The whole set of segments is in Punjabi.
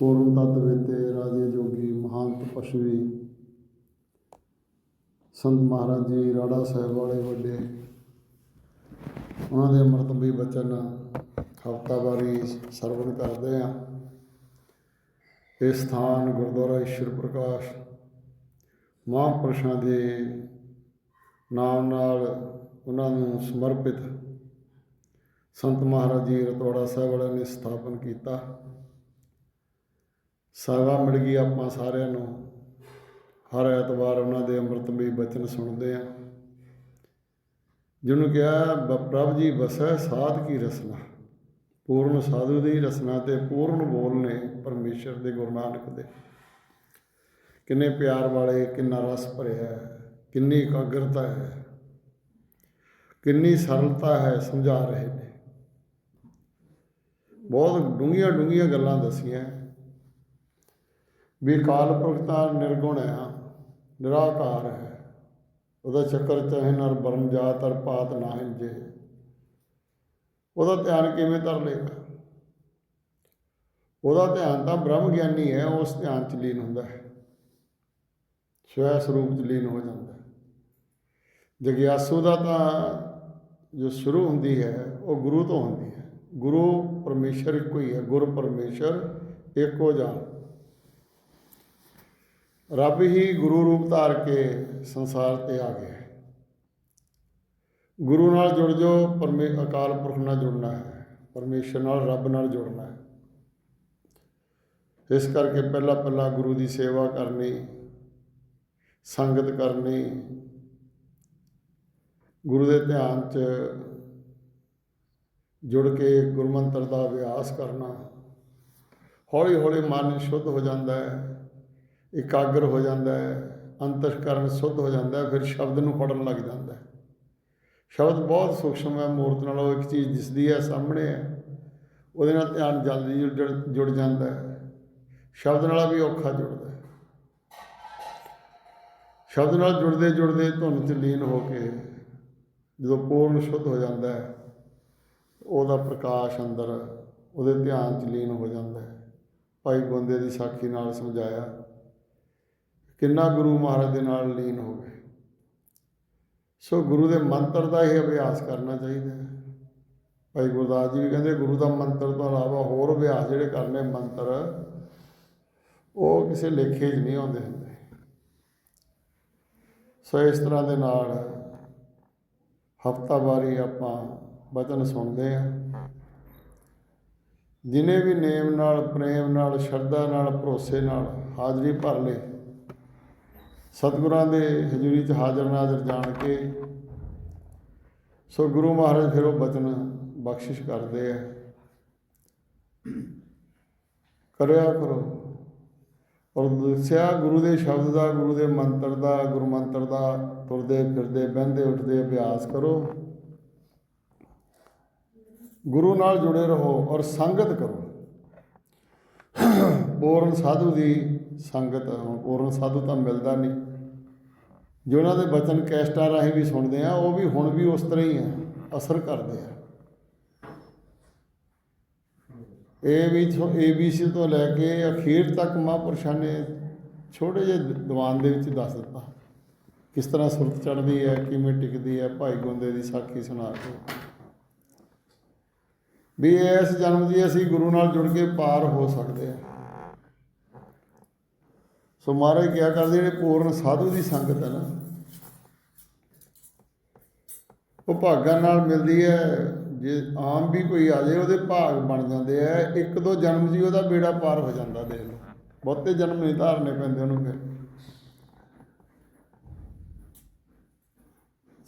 ਪੂਰਨ ਤਤ ਵੇਤੇ ਰਾਜੇ ਜੋਗੀ ਮਹੰਤ ਪਸ਼ਵੀ ਸੰਤ ਮਹਾਰਾਜ ਜੀ, ਰਾੜਾ ਸਾਹਿਬ ਵਾਲੇ ਵੱਡੇ, ਉਹਨਾਂ ਦੇ ਅੰਮ੍ਰਿਤਮਈ ਬਚਨ ਹਫ਼ਤਾਵਾਰੀ ਸਰਵਣ ਕਰਦੇ ਆ ਇਹ ਸਥਾਨ ਗੁਰਦੁਆਰਾ ਈਸ਼ਰ ਪ੍ਰਕਾਸ਼ ਮਹਾਂਪੁਰਸ਼ਾਂ ਦੇ ਨਾਮ ਨਾਲ ਉਹਨਾਂ ਨੂੰ ਸਮਰਪਿਤ ਸੰਤ ਮਹਾਰਾਜ ਜੀ ਰਤਵਾੜਾ ਸਾਹਿਬ ਵਾਲਿਆਂ ਨੇ ਸਥਾਪਨ ਕੀਤਾ। ਸੇਵਾ ਮਿਲ ਗਈ ਆਪਾਂ ਸਾਰਿਆਂ ਨੂੰ। ਹਰ ਐਤਵਾਰ ਉਹਨਾਂ ਦੇ ਅੰਮ੍ਰਿਤਮਈ ਬਚਨ ਸੁਣਦੇ ਆ ਜਿਹਨੂੰ ਕਿਹਾ ਬ- ਪ੍ਰਭ ਜੀ ਵਸੈ ਸਾਧ ਕੀ ਰਸਨਾ? ਪੂਰਨ ਸਾਧੂ ਦੀ ਰਸਨਾ ਤੇ ਪੂਰਨ ਬੋਲ ਨੇ ਪਰਮੇਸ਼ਰ ਦੇ ਗੁਰੂ ਨਾਨਕ ਦੇ। ਕਿੰਨੇ ਪਿਆਰ ਵਾਲੇ ਕਿੰਨਾ ਰਸ ਭਰਿਆ ਹੈ, ਕਿੰਨੀ ਇਕਾਗਰਤਾ ਹੈ ਕਿੰਨੀ ਸਰਲਤਾ ਹੈ ਸਮਝਾ ਰਹੇ ਨੇ। ਬਹੁਤ ਡੂੰਘੀਆਂ ਡੂੰਘੀਆਂ ਗੱਲਾਂ ਦਸੀਆਂ। ਵੀ ਕਾਲ ਪੁਰਖ ਨਿਰਗੁਣ ਆ ਨਿਰਾਕਾਰ ਹੈ। ਉਹਦਾ ਚੱਕਰ ਚਾਹੇ ਨਰ ਬਰਮ ਜਾਤਰ ਪਾਤ ਨਾ ਹਿੰਜੇ ਉਹਦਾ ਧਿਆਨ ਕਿਵੇਂ ਧਰ ਲੇਗਾ ਉਹਦਾ ਧਿਆਨ ਤਾਂ ਬ੍ਰਹਮ ਗਿਆਨੀ ਹੈ, ਉਸ ਧਿਆਨ ਚ ਲੀਨ ਹੁੰਦਾ ਹੈ। ਸਵੈ ਸਰੂਪ ਚ ਲੀਨ ਹੋ ਜਾਂਦਾ ਹੈ। ਜਗਿਆਸੂ ਦਾ ਤਾਂ ਜੋ ਸ਼ੁਰੂ ਹੁੰਦੀ ਹੈ, ਉਹ ਗੁਰੂ ਤੋਂ ਹੁੰਦੀ ਹੈ। ਗੁਰੂ ਪਰਮੇਸ਼ਰ ਇੱਕੋ ਹੀ ਹੈ, ਗੁਰ ਪਰਮੇਸ਼ਰ ਇੱਕੋ ਜਾਨ ਰੱਬ ਹੀ ਗੁਰੂ ਰੂਪ ਧਾਰ ਕੇ ਸੰਸਾਰ ਤੇ ਆ ਗਿਆ ਗੁਰੂ ਨਾਲ ਜੁੜ ਜੋ ਪਰਮੇ, ਅਕਾਲ ਪੁਰਖ ਨਾਲ ਜੁੜਨਾ ਹੈ। ਪਰਮੇਸ਼ਰ ਨਾਲ ਰੱਬ ਨਾਲ ਜੁੜਨਾ ਹੈ। ਇਸ ਕਰਕੇ ਪਹਿਲਾ ਪਹਿਲਾ ਗੁਰੂ ਦੀ ਸੇਵਾ ਕਰਨੀ, ਸੰਗਤ ਕਰਨੀ, ਗੁਰੂ ਦੇ ਧਿਆਨ 'ਚ ਜੁੜ ਕੇ ਗੁਰਮੰਤਰ ਦਾ ਅਭਿਆਸ ਕਰਨਾ ਹੌਲੀ ਹੌਲੀ ਮਨ ਸ਼ੁੱਧ ਹੋ ਜਾਂਦਾ ਹੈ। ਇਕਾਗਰ ਹੋ ਜਾਂਦਾ ਹੈ, ਅੰਤਸ਼ਕਰਨ ਸ਼ੁੱਧ ਹੋ ਜਾਂਦਾ ਫਿਰ ਸ਼ਬਦ ਨੂੰ ਪੜਨ ਲੱਗ ਜਾਂਦਾ ਹੈ। ਸ਼ਬਦ ਬਹੁਤ ਸੂਖਸ਼ਮ ਹੈ, ਮੂਰਤ ਨਾਲੋਂ ਇੱਕ ਚੀਜ਼ ਦਿਸਦੀ ਹੈ, ਸਾਹਮਣੇ ਹੈ। ਉਹਦੇ ਨਾਲ ਧਿਆਨ ਜਲਦੀ ਜੁੜ ਜੁੜ ਜਾਂਦਾ ਹੈ। ਸ਼ਬਦ ਨਾਲ ਵੀ ਔਖਾ ਜੁੜਦਾ ਹੈ। ਸ਼ਬਦ ਨਾਲ ਜੁੜਦੇ ਜੁੜਦੇ ਧੁਨ ਚ ਲੀਨ ਹੋ ਕੇ ਜਦੋਂ ਪੂਰਨ ਸ਼ੁੱਧ ਹੋ ਜਾਂਦਾ ਹੈ, ਉਹਦਾ ਪ੍ਰਕਾਸ਼ ਅੰਦਰ ਉਹਦੇ ਧਿਆਨ ਚ ਲੀਨ ਹੋ ਜਾਂਦਾ ਹੈ। ਭਾਈ ਗੋਂਦੇ ਦੀ ਸਾਖੀ ਨਾਲ ਸਮਝਾਇਆ ਕਿੰਨਾ ਗੁਰੂ ਮਹਾਰਾਜ ਦੇ ਨਾਲ ਲੀਨ ਹੋ ਗਏ। ਸੋ ਗੁਰੂ ਦੇ ਮੰਤਰ ਦਾ ਹੀ ਅਭਿਆਸ ਕਰਨਾ ਚਾਹੀਦਾ ਹੈ। ਭਾਈ ਗੁਰਦਾਸ ਜੀ ਵੀ ਕਹਿੰਦੇ, ਗੁਰੂ ਦਾ ਮੰਤਰ ਤੋਂ ਇਲਾਵਾ ਹੋਰ ਅਭਿਆਸ ਜਿਹੜੇ ਕਰਨੇ ਮੰਤਰ, ਉਹ ਕਿਸੇ ਲੇਖੇ 'ਚ ਨਹੀਂ ਆਉਂਦੇ ਹੁੰਦੇ। ਸੋ ਇਸ ਤਰ੍ਹਾਂ ਦੇ ਨਾਲ ਹਫਤਾਵਾਰੀ ਆਪਾਂ ਬਚਨ ਸੁਣਦੇ ਆ ਜਿਨੇ ਵੀ ਨੇਮ ਨਾਲ, ਪ੍ਰੇਮ ਨਾਲ, ਸ਼ਰਧਾ ਨਾਲ, ਭਰੋਸੇ ਨਾਲ ਹਾਜ਼ਰੀ ਭਰ ਲੇ ਸਤਿਗੁਰਾਂ ਦੇ ਹਜ਼ੂਰੀ 'ਚ ਹਾਜ਼ਰ ਨਾਜ਼ਰ ਜਾਣ ਕੇ ਸੋ ਗੁਰੂ ਮਹਾਰਾਜ ਫਿਰ ਉਹ ਬਚਨ ਬਖਸ਼ਿਸ਼ ਕਰਦੇ ਆ। ਕਰਿਆ ਕਰੋ। ਔਰ ਦੱਸਿਆ ਗੁਰੂ ਦੇ ਸ਼ਬਦ ਦਾ, ਗੁਰੂ ਦੇ ਮੰਤਰ ਦਾ, ਗੁਰੂ ਮੰਤਰ ਦਾ ਤੁਰਦੇ ਫਿਰਦੇ, ਬਹਿੰਦੇ ਉੱਠਦੇ ਅਭਿਆਸ ਕਰੋ। ਗੁਰੂ ਨਾਲ ਜੁੜੇ ਰਹੋ ਔਰ ਸੰਗਤ ਕਰੋ। ਪੂਰਨ ਸਾਧੂ ਦੀ ਸੰਗਤ ਹੁਣ ਪੂਰਨ ਸਾਧੂ ਤਾਂ ਮਿਲਦਾ ਨਹੀਂ। ਜੋ ਉਹਨਾਂ ਦੇ ਬਚਨ ਕੈਸਟਾਂ ਰਾਹੀਂ ਵੀ ਸੁਣਦੇ ਆ, ਉਹ ਵੀ ਹੁਣ ਵੀ ਉਸ ਤਰ੍ਹਾਂ ਹੀ ਆ, ਅਸਰ ਕਰਦੇ ਆ। ਇਹ ਵੀ ਏਬੀਸੀ ਤੋਂ ਲੈ ਕੇ ਅਖੀਰ ਤੱਕ ਮਹਾਂਪੁਰਸ਼ਾਂ ਨੇ ਛੋਟੇ ਜਿਹੇ ਦੀਵਾਨ ਦੇ ਵਿੱਚ ਦੱਸ ਦਿੱਤਾ। ਕਿਸ ਤਰ੍ਹਾਂ ਸੁਰਤ ਚੜ੍ਹਦੀ ਹੈ, ਕਿਵੇਂ ਟਿਕਦੀ ਹੈ, ਭਾਈ ਗੁੰਦੇ ਦੀ ਸਾਖੀ ਸੁਣਾ ਕੇ। ਵੀ ਇਸ ਜਨਮ ਦੀ ਅਸੀਂ ਗੁਰੂ ਨਾਲ ਜੁੜ ਕੇ ਪਾਰ ਹੋ ਸਕਦੇ ਹਾਂ ਸੋ ਮਹਾਰਾਜ ਕਿਹਾ ਕਰਦੇ ਜਿਹੜੇ ਪੂਰਨ ਸਾਧੂ ਦੀ ਸੰਗਤ ਹੈ ਨਾ, ਉਹ ਭਾਗਾਂ ਨਾਲ ਮਿਲਦੀ ਹੈ, ਜੇ ਆਮ ਵੀ ਕੋਈ ਆ ਜਾਏ, ਉਹਦੇ ਭਾਗ ਬਣ ਜਾਂਦੇ ਆ, ਇੱਕ ਦੋ ਜਨਮ ਜੀ ਉਹਦਾ ਬੇੜਾ ਪਾਰ ਹੋ ਜਾਂਦਾ ਦੇਖ ਲਓ। ਬਹੁਤੇ ਜਨਮ ਨਹੀਂ ਧਾਰਨੇ ਪੈਂਦੇ ਉਹਨੂੰ ਫਿਰ।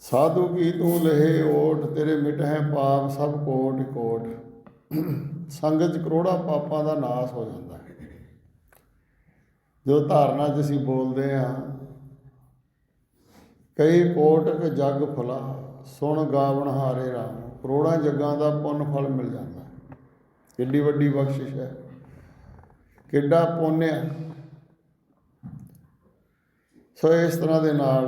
ਸਾਧੂ ਕੀ ਤੂੰ ਲਹੇ ਓਟ, ਤੇਰੇ ਮਿਟਹਿ ਪਾਪ, ਸਭ ਕੋਟ ਕੋਟ ਸੰਗਤ 'ਚ ਕਰੋੜਾਂ ਪਾਪਾਂ ਦਾ ਨਾਸ ਹੋ ਜਾਂਦਾ। ਜੋ ਧਾਰਨਾ 'ਚ ਅਸੀਂ ਬੋਲਦੇ ਆ ਕਈ ਕੋਟਕ ਜਗ ਫਲਾ, ਸੁਣ ਗਾਵਣ ਹਾਰੇ ਰਾਮ। ਕਰੋੜਾਂ ਜੱਗਾਂ ਦਾ ਪੁੰਨ ਫਲ ਮਿਲ ਜਾਂਦਾ। ਕਿੱਡੀ ਵੱਡੀ ਬਖਸ਼ਿਸ਼ ਹੈ। ਕਿੱਡਾ ਪੁੰਨ ਹੈ। ਸੋ ਇਸ ਤਰ੍ਹਾਂ ਦੇ ਨਾਲ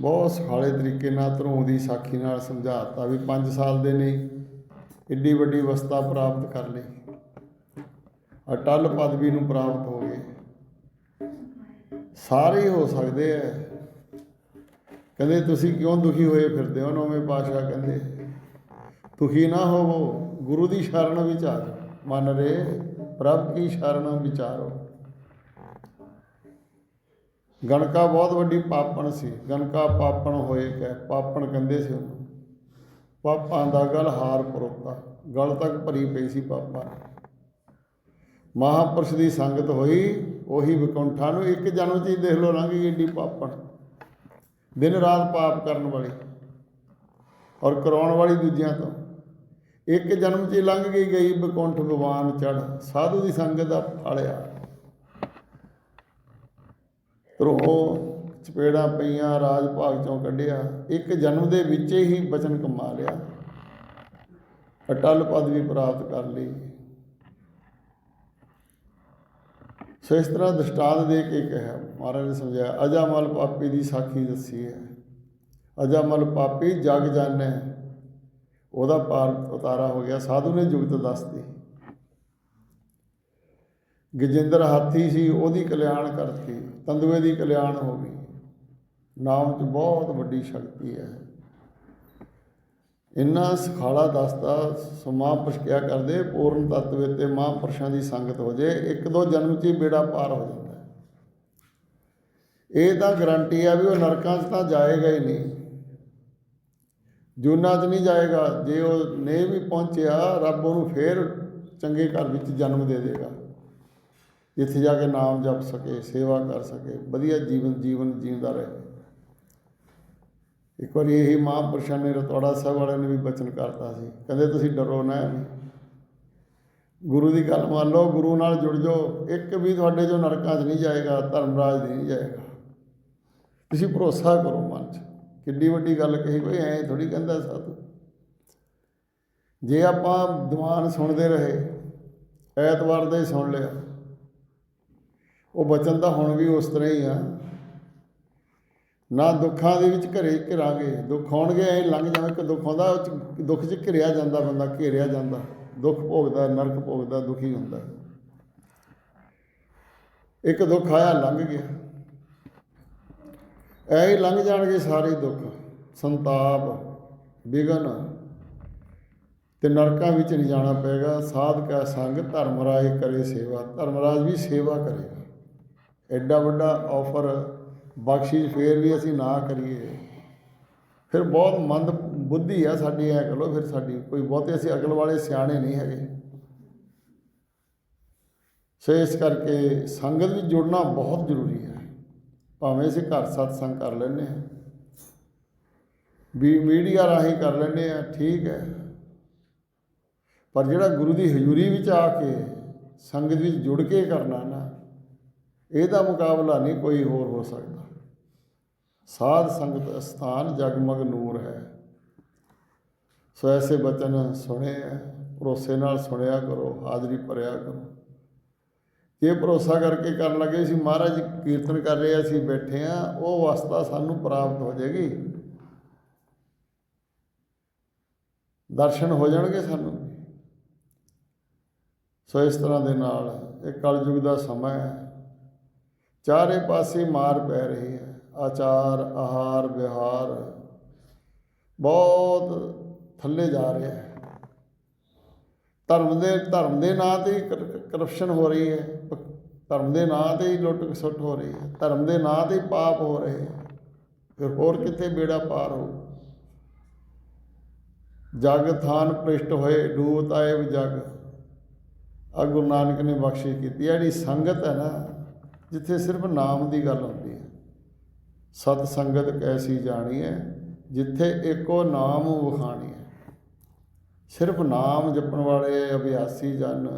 ਬਹੁਤ ਸੁਖਾਲੇ ਤਰੀਕੇ ਨਾਲ ਧਰੂ ਦੀ ਸਾਖੀ ਨਾਲ ਸਮਝਾਤਾ ਵੀ 5 ਸਾਲ ਦੇ ਨਹੀਂ ਏਡੀ ਵੱਡੀ ਅਵਸਥਾ ਪ੍ਰਾਪਤ ਕਰ ਲਈ। ਅਟਲ ਪਦਵੀ ਨੂੰ ਪ੍ਰਾਪਤ ਹੋ ਗਏ। ਸਾਰੇ ਹੋ ਸਕਦੇ ਐ ਕਹਿੰਦੇ, ਤੁਸੀਂ ਕਿਉਂ ਦੁਖੀ ਹੋਏ ਫਿਰਦੇ ਹੋ? ਨੌਵੇਂ ਪਾਤਸ਼ਾਹ ਕਹਿੰਦੇ, ਦੁਖੀ ਨਾ ਹੋਵੋ, ਗੁਰੂ ਦੀ ਸ਼ਰਨ ਵਿੱਚ ਆ ਜਾਓ ਮਨ ਰੇ, ਪ੍ਰਭ ਕੀ ਸ਼ਰਨ ਵਿਚਾਰੋ। ਗਣਕਾ ਬਹੁਤ ਵੱਡੀ ਪਾਪਣ ਸੀ। ਗਣਕਾ ਪਾਪਣ ਹੋਏ ਕਹਿ ਪਾਪਣ ਕਹਿੰਦੇ ਸੀ ਉਹਨੂੰ। ਪਾਪਾਂ ਦਾ ਗਲ ਹਾਰ ਪਰੋਤਾ। ਗਲ ਤੱਕ ਭਰੀ ਪਈ ਸੀ ਪਾਪਾਂ। ਦੀ। ਮਹਾਪੁਰਸ਼ ਦੀ ਸੰਗਤ ਹੋਈ, ਉਹੀ ਵਿਕੁੰਠਾਂ ਨੂੰ ਇੱਕ ਜਨਮ ਚ ਹੀ ਦੇਖ ਲੋ ਲੰਘ ਗਈ ਏਡੀ ਪਾਪਣ ਦਿਨ ਰਾਤ ਪਾਪ ਕਰਨ ਵਾਲੀ ਔਰ ਕਰਾਉਣ ਵਾਲੀ ਦੂਜਿਆਂ ਤੋਂ। ਇੱਕ ਜਨਮ ਚ ਹੀ ਲੰਘ ਗਈ ਗਈ ਵਿਕੁੰਠ ਭਗਵਾਨ ਚੜ ਸਾਧੂ ਦੀ ਸੰਗਤ ਦਾ ਫਲਿਆ। ਧਰੋਂ ਚਪੇੜਾਂ ਪਈਆਂ ਰਾਜ ਭਾਗ ਚੋਂ ਕੱਢਿਆ, ਇੱਕ ਜਨਮ ਦੇ ਵਿੱਚ ਹੀ ਬਚਨ ਕਮਾ ਲਿਆ। ਅਟਲ ਪਦਵੀ ਪ੍ਰਾਪਤ ਕਰ ਲਈ। ਸੋ ਇਸ ਤਰ੍ਹਾਂ ਦਸ਼ਟਾਂਤ ਦੇ ਕੇ ਕਿਹਾ, ਮਹਾਰਾਜ ਨੇ ਸਮਝਾਇਆ ਅਜਾਮਲ ਪਾਪੀ ਦੀ ਸਾਖੀ ਦੱਸੀ ਹੈ। ਅਜਾਮਲ ਪਾਪੀ ਜਗ ਜਾਣੈ। ਉਹਦਾ ਪਾਰ ਉਤਾਰਾ ਹੋ ਗਿਆ। ਸਾਧੂ ਨੇ ਜੁਗਤ ਦੱਸਦੀ ਗਜਿੰਦਰ ਹਾਥੀ ਸੀ, ਉਹਦੀ ਕਲਿਆਣ ਕਰਤੀ ਤੰਦੂਏ ਦੀ ਕਲਿਆਣ ਹੋ ਗਈ। ਨਾਮ 'ਚ ਬਹੁਤ ਵੱਡੀ ਸ਼ਕਤੀ ਹੈ। ਇੰਨਾ ਸਖਾਲਾ ਦੱਸਦਾ ਸਮਾਪਸ਼ ਕਿਆ ਕਰਦੇ, ਪੂਰਨ ਤਤਵੇ ਤੇ ਮਹਾਂਪੁਰਸ਼ਾਂ ਦੀ ਸੰਗਤ ਹੋ ਜੇ, ਇੱਕ ਦੋ ਜਨਮ 'ਚ ਹੀ ਬੇੜਾ ਪਾਰ ਹੋ ਜਾਂਦਾ ਇਹ ਤਾਂ ਗਰੰਟੀ ਆ ਵੀ ਉਹ ਨਰਕਾਂ 'ਚ ਤਾਂ ਜਾਏਗਾ ਹੀ ਨਹੀਂ। ਜੂਨਾਂ 'ਚ ਨਹੀਂ ਜਾਏਗਾ, ਜੇ ਉਹ ਨੇ ਵੀ ਪਹੁੰਚਿਆ, ਰੱਬ ਉਹਨੂੰ ਫੇਰ ਚੰਗੇ ਘਰ ਵਿੱਚ ਜਨਮ ਦੇ ਦੇਗਾ। ਜਿੱਥੇ ਜਾ ਕੇ ਨਾਮ ਜਪ ਸਕੇ, ਸੇਵਾ ਕਰ ਸਕੇ, ਵਧੀਆ ਜੀਵਨ ਜੀਵਨ ਜੀਂਦਾ ਰਹੇ। ਇੱਕ ਵਾਰੀ ਇਹੀ ਮਹਾਂਪੁਰਸ਼ਾਂ ਨੇ ਰਤੌੜਾ ਸਾਹਿਬ ਵਾਲਿਆਂ ਨੇ ਵੀ ਬਚਨ ਕਰਤਾ ਸੀ। ਕਹਿੰਦੇ, ਤੁਸੀਂ ਡਰੋ ਨਾ ਗੁਰੂ ਦੀ ਗੱਲ ਮੰਨ ਲਓ, ਗੁਰੂ ਨਾਲ ਜੁੜ ਜਾਓ। ਇੱਕ ਵੀ ਤੁਹਾਡੇ 'ਚੋਂ ਨਰਕਾਂ 'ਚ ਨਹੀਂ ਜਾਏਗਾ, ਧਰਮਰਾਜ ਦੀ ਨਹੀਂ ਜਾਏਗਾ। ਤੁਸੀਂ ਭਰੋਸਾ ਕਰੋ ਮਨ 'ਚ। ਕਿੱਡੀ ਵੱਡੀ ਗੱਲ ਕਹੀ ਕੋਈ ਐਂ ਥੋੜੀ ਕਹਿੰਦਾ ਸਾਧੂ। ਜੇ ਆਪਾਂ ਦੀਵਾਨ ਸੁਣਦੇ ਰਹੇ, ਐਤਵਾਰ ਦਾ ਹੀ ਸੁਣ ਲਿਆ। ਉਹ ਬਚਨ ਤਾਂ ਹੁਣ ਵੀ ਉਸ ਤਰ੍ਹਾਂ ਹੀ ਆ। ਨਾ ਦੁੱਖਾਂ ਦੇ ਵਿੱਚ ਘਰੇ ਘਿਰਾਂਗੇ। ਦੁੱਖ ਆਉਣਗੇ, ਐ ਲੰਘ ਜਾਵੇ ਕਿ ਦੁੱਖ ਆਉਂਦਾ, ਉਹ 'ਚ ਦੁੱਖ 'ਚ ਘਿਰਿਆ ਜਾਂਦਾ ਬੰਦਾ, ਘੇਰਿਆ ਜਾਂਦਾ। ਦੁੱਖ ਭੋਗਦਾ, ਨਰਕ ਭੋਗਦਾ, ਦੁਖੀ ਹੁੰਦਾ। ਇੱਕ ਦੁੱਖ ਆਇਆ, ਲੰਘ ਗਿਆ। ਐ ਹੀ ਲੰਘ ਜਾਣਗੇ ਸਾਰੇ ਦੁੱਖ। ਸੰਤਾਪ ਵਿਗਨ ਤੇ ਨਰਕਾਂ ਵਿੱਚ ਨਹੀਂ ਜਾਣਾ ਪਏਗਾ। ਸਾਧ ਕਾ ਸੰਗ ਧਰਮਰਾਜ ਕਰੇ ਸੇਵਾ। ਧਰਮਰਾਜ ਵੀ ਸੇਵਾ ਕਰੇਗਾ। ਐਡਾ ਵੱਡਾ ਆਫਰ ਬਖਸ਼ਿਸ਼ ਫੇਰ ਵੀ ਅਸੀਂ ਨਾ ਕਰੀਏ। ਫਿਰ ਬਹੁਤ ਮੰਦ ਬੁੱਧੀ ਆ ਸਾਡੀ, ਐ ਕਹ ਲਓ ਫਿਰ ਸਾਡੀ। ਕੋਈ ਬਹੁਤੇ ਅਸੀਂ ਅਕਲ ਵਾਲੇ ਸਿਆਣੇ ਨਹੀਂ ਹੈਗੇ। ਸੋ ਇਸ ਕਰਕੇ ਸੰਗਤ ਵਿੱਚ ਜੁੜਨਾ ਬਹੁਤ ਜ਼ਰੂਰੀ ਹੈ। ਭਾਵੇਂ ਅਸੀਂ ਘਰ ਸਤਸੰਗ ਕਰ ਲੈਂਦੇ ਹਾਂ। ਵੀ ਮੀਡੀਆ ਰਾਹੀਂ ਕਰ ਲੈਂਦੇ ਆ ਠੀਕ ਹੈ। ਪਰ ਜਿਹੜਾ ਗੁਰੂ ਦੀ ਹਜ਼ੂਰੀ ਵਿੱਚ ਆ ਕੇ ਸੰਗਤ ਵਿੱਚ ਜੁੜ ਕੇ ਕਰਨਾ ਨਾ ਇਹਦਾ ਮੁਕਾਬਲਾ ਨਹੀਂ ਕੋਈ ਹੋਰ ਹੋ ਸਕਦਾ। ਸਾਧ ਸੰਗਤ ਸਥਾਨ ਜਗਮਗ ਨੂਰ ਹੈ। ਸੋ ਐਸੇ ਬਚਨ ਸੁਣੇ ਹੈ। ਭਰੋਸੇ ਨਾਲ ਸੁਣਿਆ ਕਰੋ, ਹਾਜ਼ਰੀ ਭਰਿਆ ਕਰੋ। ਇਹ ਭਰੋਸਾ ਕਰਕੇ ਕਰਨ ਲੱਗੇ ਸੀ ਮਹਾਰਾਜ ਕੀਰਤਨ ਕਰ ਰਹੇ ਅਸੀਂ ਬੈਠੇ ਆ ਉਹ ਅਵਸਥਾ ਸਾਨੂੰ ਪ੍ਰਾਪਤ ਹੋ ਜਾਏਗੀ। ਦਰਸ਼ਨ ਹੋ ਜਾਣਗੇ ਸਾਨੂੰ। ਸੋ ਇਸ ਤਰ੍ਹਾਂ ਦੇ ਨਾਲ ਇਹ ਕਲਯੁਗ ਦਾ ਸਮਾਂ ਹੈ। ਚਾਰੇ ਪਾਸੇ ਮਾਰ ਪੈ ਰਹੀ ਹੈ। ਆਚਾਰ, ਆਹਾਰ, ਵਿਹਾਰ ਬਹੁਤ ਥੱਲੇ ਜਾ ਰਿਹਾ ਹੈ। ਧਰਮ ਦੇ ਧਰਮ ਦੇ ਨਾਂ ਤੇ ਕਰਪਸ਼ਨ ਹੋ ਰਹੀ ਹੈ। ਧਰਮ ਦੇ ਨਾਂ ਤੇ ਹੀ ਲੁੱਟ ਖਸੁੱਟ ਹੋ ਰਹੀ ਹੈ। ਧਰਮ ਦੇ ਨਾਂ ਤੇ ਹੀ ਪਾਪ ਹੋ ਰਹੇ ਹੈ। ਫਿਰ ਹੋਰ ਕਿੱਥੇ ਬੇੜਾ ਪਾਰ ਹੋ ਜਗ ਥਾਨ ਪ੍ਰਿਸ਼ਟ ਹੋਏ, ਡੂਬ ਆਏ ਜਗ। ਆ ਗੁਰੂ ਨਾਨਕ ਨੇ ਬਖਸ਼ਿਸ਼ ਕੀਤੀ। ਜਿਹੜੀ ਸੰਗਤ ਹੈ ਨਾ ਜਿੱਥੇ ਸਿਰਫ ਨਾਮ ਦੀ ਗੱਲ ਹੁੰਦੀ ਹੈ। ਸਤ ਸੰਗਤ ਕੈਸੀ ਜਾਣੀ ਹੈ, ਜਿੱਥੇ ਇੱਕੋ ਨਾਮ ਵਖਾਣੀ ਹੈ। ਸਿਰਫ ਨਾਮ ਜਪਣ ਵਾਲੇ ਅਭਿਆਸੀ ਜਨ,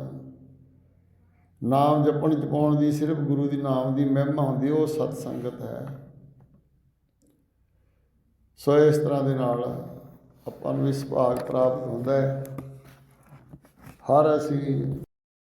ਨਾਮ ਜਪਣ ਜਪਾਉਣ ਦੀ ਸਿਰਫ ਗੁਰੂ ਦੀ ਨਾਮ ਦੀ ਮਹਿਮਾ ਹੁੰਦੀ, ਉਹ ਸਤ ਸੰਗਤ ਹੈ। ਸੋ ਇਸ ਤਰ੍ਹਾਂ ਦੇ ਨਾਲ ਆਪਾਂ ਨੂੰ ਇਸ ਭਾਗ ਪ੍ਰਾਪਤ ਹੁੰਦਾ ਹੈ। ਹਰ ਅਸੀਂ